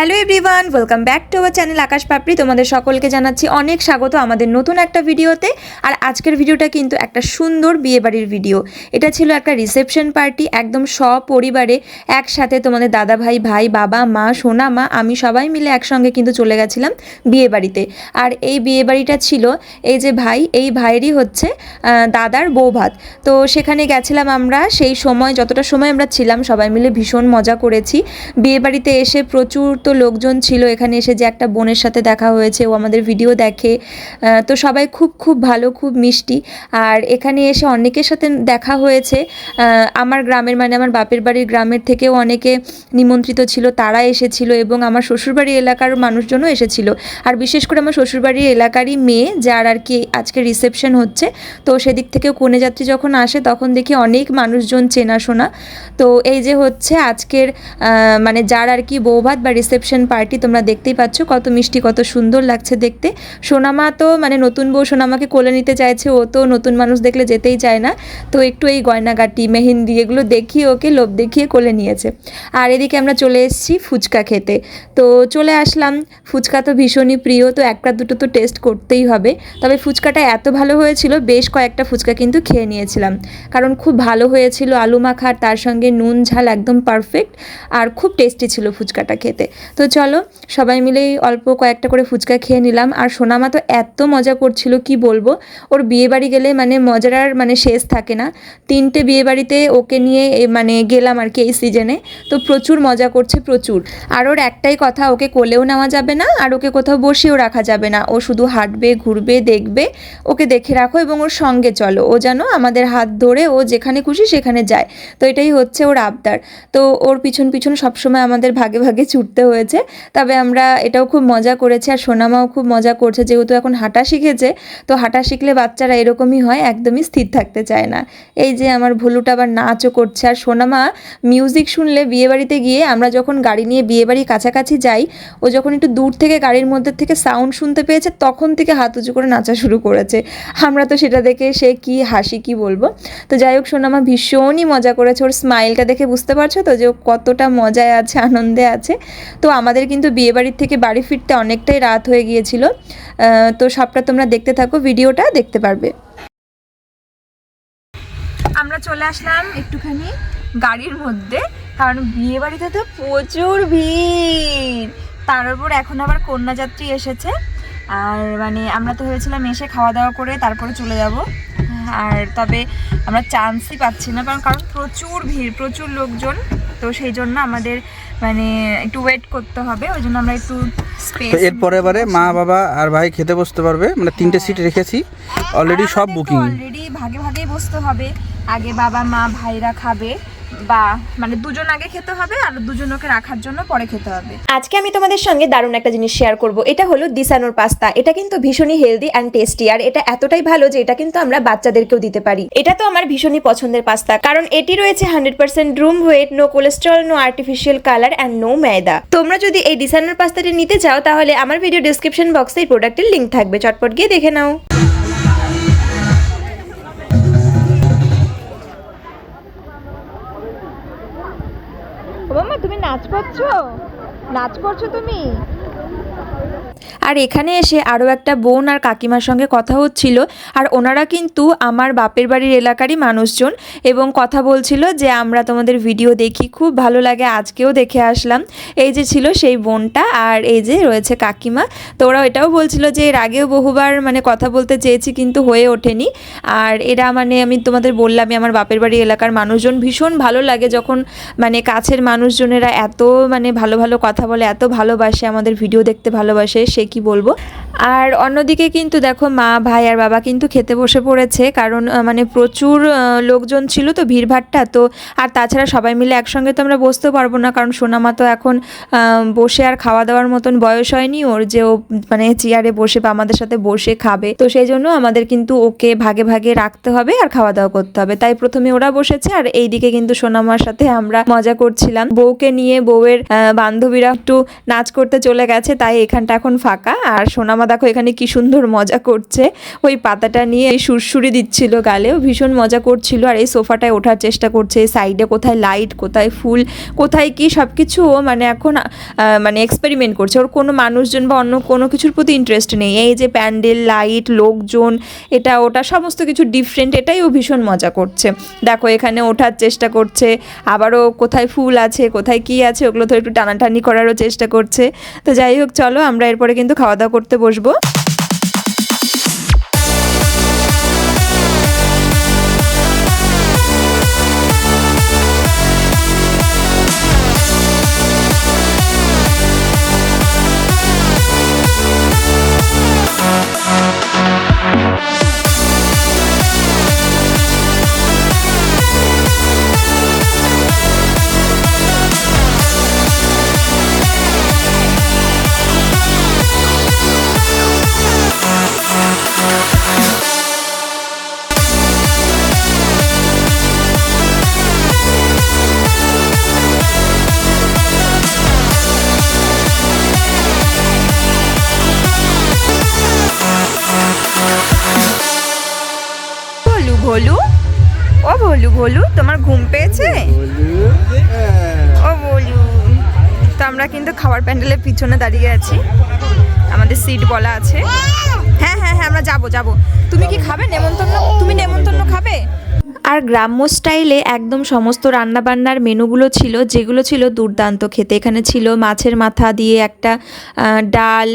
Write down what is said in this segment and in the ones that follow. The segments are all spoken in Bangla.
Hello everyone, welcome back to our channel Akash Papri. তোমাদের সকলকে জানাচ্ছি অনেক স্বাগত আমাদের নতুন একটা ভিডিওতে। আর আজকের ভিডিওটা কিন্তু একটা সুন্দর বিয়েবাড়ির ভিডিও। এটা ছিল একটা রিসেপশন পার্টি, একদম সপরিবারে একসাথে তোমাদের দাদা ভাই ভাই, বাবা, মা, সোনা, মা, আমি সবাই মিলে একসঙ্গে কিন্তু চলে গেছিলাম বিয়েবাড়িতে। আর এই বিয়েবাড়িটা ছিল এই যে ভাই, এই ভাইয়েরই হচ্ছে দাদার বৌভাত। তো সেখানে গেছিলাম আমরা, সেই সময়, যতটা সময় আমরা ছিলাম, সবাই মিলে ভীষণ মজা করেছি। বিয়েবাড়িতে এসে প্রচুর তো লোকজন ছিল, এখানে এসে যে একটা বোনের সাথে দেখা হয়েছে, ও আমাদের ভিডিও দেখে। তো সবাই খুব খুব ভালো, খুব মিষ্টি। আর এখানে এসে অনেকের সাথে দেখা হয়েছে। আমার গ্রামের মানে আমার বাপের বাড়ির গ্রামের থেকেও অনেকে নিমন্ত্রিত ছিল, তারা এসেছিল এবং আমার শ্বশুরবাড়ি এলাকার মানুষজনও এসেছিল। আর বিশেষ করে আমার শ্বশুরবাড়ির এলাকারই মেয়ে, যার আর কি আজকে রিসেপশন হচ্ছে। তো সেদিক থেকেও কনে যাত্রী যখন আসে, তখন দেখি অনেক মানুষজন চেনাশোনা তো এই যে হচ্ছে আজকের মানে যার আর কি বৌভাত বা রিসেপশন পার্টি তোমরা দেখতেই পাচ্ছ, কত মিষ্টি, কত সুন্দর লাগছে দেখতে। সোনামা তো মানে নতুন বউ সোনামাকে কোলে নিতে চাইছে, ও তো নতুন মানুষ দেখলে যেতেই চায় না। তো একটু এই গয়নাগাটি, মেহেন্দি এগুলো দেখিয়ে ওকে লোভ দেখিয়ে কোলে নিয়েছে। আর এদিকে আমরা চলে এসেছি ফুচকা খেতে। তো চলে আসলাম, ফুচকা তো ভীষণই প্রিয়, তো একটা দুটো তো টেস্ট করতেই হবে। তবে ফুচকাটা এত ভালো হয়েছিল, বেশ কয়েকটা ফুচকা কিন্তু খেয়ে নিয়েছিলাম। কারণ খুব ভালো হয়েছিল, আলু মাখা তার সঙ্গে নুন, ঝাল একদম পারফেক্ট আর খুব টেস্টি ছিল ফুচকাটা খেতে। তো চলো, সবাই মিলেই অল্প কয়েকটা করে ফুচকা খেয়ে নিলাম। আর সোনামা তো এত মজা করছিল, কি বলব? ওর বিয়ে বাড়ি গেলে মানে মজার আর মানে শেষ থাকে না। তিনটে বিয়ে বাড়িতে ওকে নিয়ে মানে গেলাম আর কি এই সিজনে তো প্রচুর মজা করছে, প্রচুর। আর ওর একটাই কথা, ওকে কোলেও নেওয়া যাবে না, আর ওকে কোথাও বসেও রাখা যাবে না। ও শুধু হাঁটবে, ঘুরবে, দেখবে, ওকে দেখে রাখো এবং ওর সঙ্গে চলো। ও যেন আমাদের হাত ধরে ও যেখানে খুশি সেখানে যায়। তো এটাই হচ্ছে ওর আবদার। তো ওর পিছন পিছন সবসময় আমাদের ভাগে ভাগে ছুটতে হয়েছে তবে আমরা এটাও খুব মজা করেছি আর সোনামাও খুব মজা করছে। যেহেতু এখন হাঁটা শিখেছে, তো হাঁটা শিখলে বাচ্চারা এরকমই হয়, একদমই স্থির থাকতে চায় না। এই যে আমার ভুলুটা আবার নাচও করছে। আর সোনামা মিউজিক শুনলে বিয়েবাড়িতে গিয়ে আমরা যখন গাড়ি নিয়ে বিয়েবাড়ির কাছাকাছি যাই, ও যখন একটু দূর থেকে গাড়ির মধ্যে থেকে সাউন্ড শুনতে পেয়েছে, তখন থেকে হাত উঁচু করে নাচা শুরু করেছে। আমরা তো সেটা দেখে সে কি হাসি, কি বলব? তো যাই হোক, সোনামা ভীষণই মজা করেছে। ওর স্মাইলটা দেখে বুঝতে পারছ তো যে ও কতটা মজায় আছে, আনন্দে আছে। তো আমাদের কিন্তু বিয়েবাড়ির থেকে বাড়ি ফিরতে অনেকটাই রাত হয়ে গিয়েছিল। তো সবটা তোমরা দেখতে থাকো, ভিডিওটা দেখতে পারবে। আমরা চলে আসলাম একটুখানি গাড়ির মধ্যে, কারণ বিয়ে বাড়িতে তো প্রচুর ভিড়। তার উপর এখন আবার কন্যাযাত্রী এসেছে। আর মানে আমরা তো ভেবেছিলাম এসে খাওয়া দাওয়া করে তারপরে চলে যাব। আর তবে আমরা চান্সই পাচ্ছি না কারণ কারণ প্রচুর ভিড় প্রচুর লোকজন। তো সেই জন্য আমাদের মানে একটু ওয়েট করতে হবে ওই জন্য আমরা একটু এরপরে এবারে মা বাবা আর ভাই খেতে বসতে পারবে মানে তিনটে সিট রেখেছি। অলরেডি সব বুকিং অলরেডি ভাগে ভাগেই বসতে হবে। আগে বাবা মা ভাইরা খাবে। বা মানে দুজন আগে খেতে হবে আর দুজনকে রাখার জন্য পরে খেতে হবে। আজকে আমি তোমাদের সঙ্গে দারুণ একটা জিনিস শেয়ার করব। এটা হলো দিসানোর পাস্তা। এটা কিন্তু ভীষণই হেলদি অ্যান্ড টেস্টি আর এটা এতটাই ভালো যে এটা কিন্তু আমরা বাচ্চাদেরকেও দিতে পারি। এটা তো আমার ভীষণই পছন্দের পাস্তা, কারণ এটি রয়েছে hundred percent room wheat no cholesterol no artificial colour and no ময়দা তোমরা যদি এই দিসানোর পাস্তাটি নিতে চাও, তাহলে আমার ভিডিও ডিসক্রিপশন বক্সে এই প্রোডাক্টের লিঙ্ক থাকবে। চটপট গিয়ে দেখে নাও। নাচ করছ নাচ করছ তুমি আর এখানে এসে আরও একটা বোন আর কাকিমার সঙ্গে কথা হচ্ছিল। আর ওনারা কিন্তু আমার বাপের বাড়ির এলাকারই মানুষজন এবং কথা বলছিল যে, আমরা তোমাদের ভিডিও দেখি, খুব ভালো লাগে, আজকেও দেখে আসলাম। এই যে ছিল সেই বোনটা আর এই যে রয়েছে কাকিমা। তো ওরা এটাও বলছিল যে, এর আগেও বহুবার মানে কথা বলতে চেয়েছি, কিন্তু হয়ে ওঠেনি। আর এরা মানে আমি তোমাদের বললামই, আমার বাপের বাড়ি এলাকার মানুষজন ভীষণ ভালো লাগে যখন মানে কাছের মানুষজনেরা এত মানে ভালো ভালো কথা বলে, এত ভালোবাসে, আমাদের ভিডিও দেখতে ভালোবাসে। সে কি বলব? আর অন্যদিকে কিন্তু দেখো মা, ভাই আর বাবা কিন্তু খেতে বসে পড়েছে, কারণ মানে প্রচুর লোকজন ছিল তো ভিড়ভাট্টা তো আর তাছাড়া সবাই মিলে একসঙ্গে তো আমরা বসতেও পারব না, কারণ সোনামা তো এখন বসে আর খাওয়া দাওয়ার মতন বয়স হয়নি, ওর যে ও মানে চেয়ারে বসে বা আমাদের সাথে বসে খাবে। তো সেই জন্য আমাদের কিন্তু ওকে ভাগে ভাগে রাখতে হবে আর খাওয়া দাওয়া করতে হবে। তাই প্রথমে ওরা বসেছে আর এইদিকে কিন্তু সোনামার সাথে আমরা মজা করছিলাম। বউকে নিয়ে বউয়ের বান্ধবীরা একটু নাচ করতে চলে গেছে, তাই এখানটা এখন ফাঁকা। আর সোনামা দেখো এখানে কি সুন্দর মজা করছে। ওই পাতাটা নিয়ে সুরসুরি দিচ্ছিল গালেও ভীষণ মজা করছিল। আর এই সোফাটায় ওঠার চেষ্টা করছে। সাইডে কোথায় লাইট, কোথায় ফুল, কোথায় কি সব কিছু মানে এখন মানে এক্সপেরিমেন্ট করছে। ওর কোনো মানুষজন বা অন্য কোনো কিছুর প্রতি ইন্টারেস্ট নেই। এই যে প্যান্ডেল, লাইট, লোকজন, এটা, ওটা সমস্ত কিছু ডিফারেন্ট এটাই ও ভীষণ মজা করছে। দেখো এখানে ওঠার চেষ্টা করছে। আবারও কোথায় ফুল আছে, কোথায় কি আছে, ওগুলো তো একটু টানাটানি করারও চেষ্টা করছে। তো যাই হোক, চলো আমরা এরপরে কিন্তু খাওয়া দাওয়া করতে বসবো। ভলু তোমার ঘুম পেয়েছে? ও বলু। তো আমরা কিন্তু খাবার প্যান্ডেলের পিছনে দাঁড়িয়ে আছি। আমাদের সিট বলা আছে। হ্যাঁ হ্যাঁ হ্যাঁ আমরা যাব যাব। তুমি কি খাবে? নেমন্তন্ন তুমি নেমন্তন্ন খাবে? আর গ্রাম্য স্টাইলে একদম সমস্ত রান্নাবান্নার মেনুগুলো ছিল, যেগুলো ছিল দুর্দান্ত খেতে। এখানে ছিল মাছের মাথা দিয়ে একটা ডাল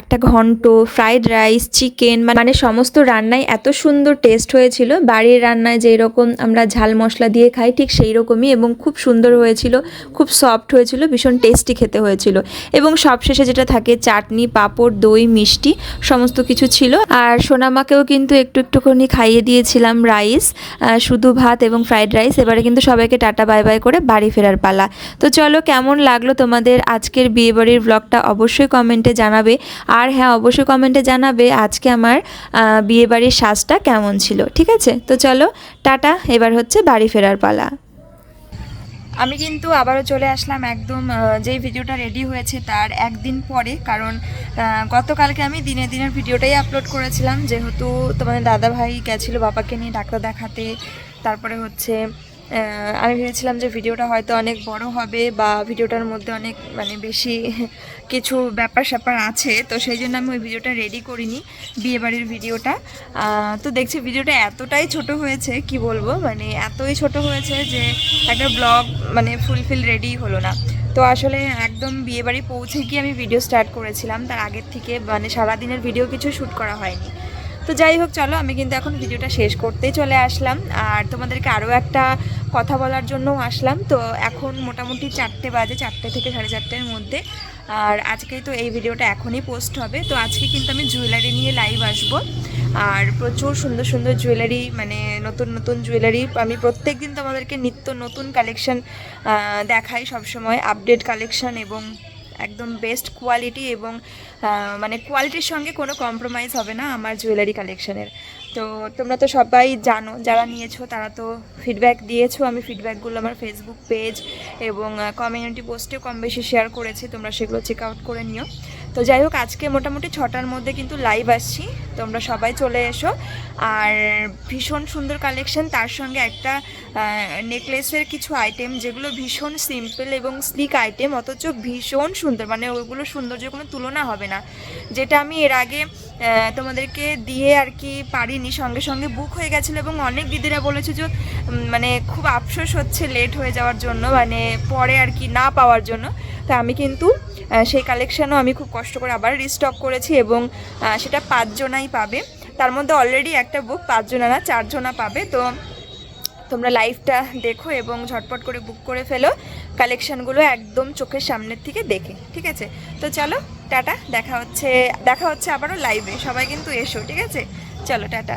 একটা ঘন্ট ফ্রাইড রাইস চিকেন মানে সমস্ত রান্নায় এত সুন্দর টেস্ট হয়েছিল। বাড়ির রান্নায় যেই রকম আমরা ঝাল মশলা দিয়ে খাই, ঠিক সেই রকমই এবং খুব সুন্দর হয়েছিল, খুব সফট হয়েছিল, ভীষণ টেস্টি খেতে হয়েছিল। এবং সবশেষে যেটা থাকে, চাটনি, পাঁপড়, দই, মিষ্টি, সমস্ত কিছু ছিল। আর সোনামাকেও কিন্তু একটু একটুখানি খাইয়ে দিয়েছিলাম রাইস শুধু ভাত এবং ফ্রাইড রাইস এবারে কিন্তু সবাইকে টাটা বাই বাই করে বাড়ি ফেরার পালা। তো চলো, কেমন লাগল তোমাদের আজকের বিয়ে বাড়ির ব্লগটা অবশ্যই কমেন্টে জানাবে। আর হ্যাঁ অবশ্যই কমেন্টে জানাবে আজকে আমার বিয়ে বিয়েবাড়ির সাজটা কেমন ছিল, ঠিক আছে? তো চলো, টাটা, এবার হচ্ছে বাড়ি ফেরার পালা। আমি কিন্তু আবারও চলে আসলাম একদম যেই ভিডিওটা রেডি হয়েছে তার একদিন পরে, কারণ গতকালকে আমি দিনের দিনের ভিডিওটাই আপলোড করেছিলাম। যেহেতু তোমাদের দাদাভাই গেছিল বাবাকে নিয়ে ডাক্তার দেখাতে, তারপরে হচ্ছে আমি ভেবেছিলাম যে ভিডিওটা হয়তো অনেক বড় হবে বা ভিডিওটার মধ্যে অনেক মানে বেশি কিছু ব্যাপার স্যাপার আছে, তো সেই জন্য আমি ওই ভিডিওটা রেডি করিনি, বিয়েবাড়ির ভিডিওটা। তো দেখছি ভিডিওটা এতটাই ছোট হয়েছে, কি বলব? মানে এতই ছোট হয়েছে যে একটা ব্লগ মানে ফুলফিল রেডি হলো না। তো আসলে একদম বিয়েবাড়ি পৌঁছে গিয়ে আমি ভিডিও স্টার্ট করেছিলাম, তার আগের থেকে মানে সারাদিনের ভিডিও কিছু শ্যুট করা হয়নি। তো যাই হোক, চলো, আমি কিন্তু এখন ভিডিওটা শেষ করতেই চলে আসলাম। আর তোমাদেরকে আরও একটা কথা বলার জন্যও আসলাম। তো এখন মোটামুটি চারটে বাজে, চারটে থেকে সাড়ে চারটের মধ্যে। আর আজকে তো এই ভিডিওটা এখনই পোস্ট হবে। তো আজকে কিন্তু আমি জুয়েলারি নিয়ে লাইভ আসব। আর প্রচুর সুন্দর সুন্দর জুয়েলারি মানে নতুন নতুন জুয়েলারি আমি প্রত্যেক দিন তোমাদেরকে নিত্য নতুন কালেকশন দেখাই সবসময় আপডেট কালেকশন এবং একদম বেস্ট কোয়ালিটি এবং মানে কোয়ালিটির সঙ্গে কোনো কম্প্রোমাইজ হবে না আমার জুয়েলারি কালেকশানের তো তোমরা তো সবাই জানো, যারা নিয়েছো তারা তো ফিডব্যাক দিয়েছ। আমি ফিডব্যাকগুলো আমার ফেসবুক পেজ এবং কমিউনিটি পোস্টেও কম বেশি শেয়ার করেছি, তোমরা সেগুলো চেক আউট করে নিও। তো যাই হোক, আজকে মোটামুটি ছটার মধ্যে কিন্তু লাইভ আসছি। তোমরা সবাই চলে এসো। আর ভীষণ সুন্দর কালেকশন তার সঙ্গে একটা নেকলেসের কিছু আইটেম যেগুলো ভীষণ সিম্পল এবং স্লিক আইটেম অথচ ভীষণ সুন্দর। মানে ওইগুলো সৌন্দর্য কোনো তুলনা হবে না। যেটা আমি এর আগে তোমাদেরকে দিয়ে আর কি পারিনি, সঙ্গে সঙ্গে বুক হয়ে গেছিল এবং অনেক দিদিরা বলেছে যে মানে খুব আফসোস হচ্ছে লেট হয়ে যাওয়ার জন্য মানে পরে আর কি না পাওয়ার জন্য। তা আমি কিন্তু সেই কালেকশানও আমি খুব কষ্ট করে আবার রিস্টক করেছি এবং সেটা পাঁচজনাই পাবে। তার মধ্যে অলরেডি একটা বুক পাঁচজনা না, চারজনা পাবে। তো তোমরা লাইভটা দেখো এবং ঝটপট করে বুক করে ফেলো কালেকশানগুলো একদম চোখের সামনের থেকে দেখে, ঠিক আছে? তো চলো, টাটা, দেখা হচ্ছে দেখা হচ্ছে আবারও লাইভে সবাই কিন্তু এসো, ঠিক আছে? চলো, টাটা।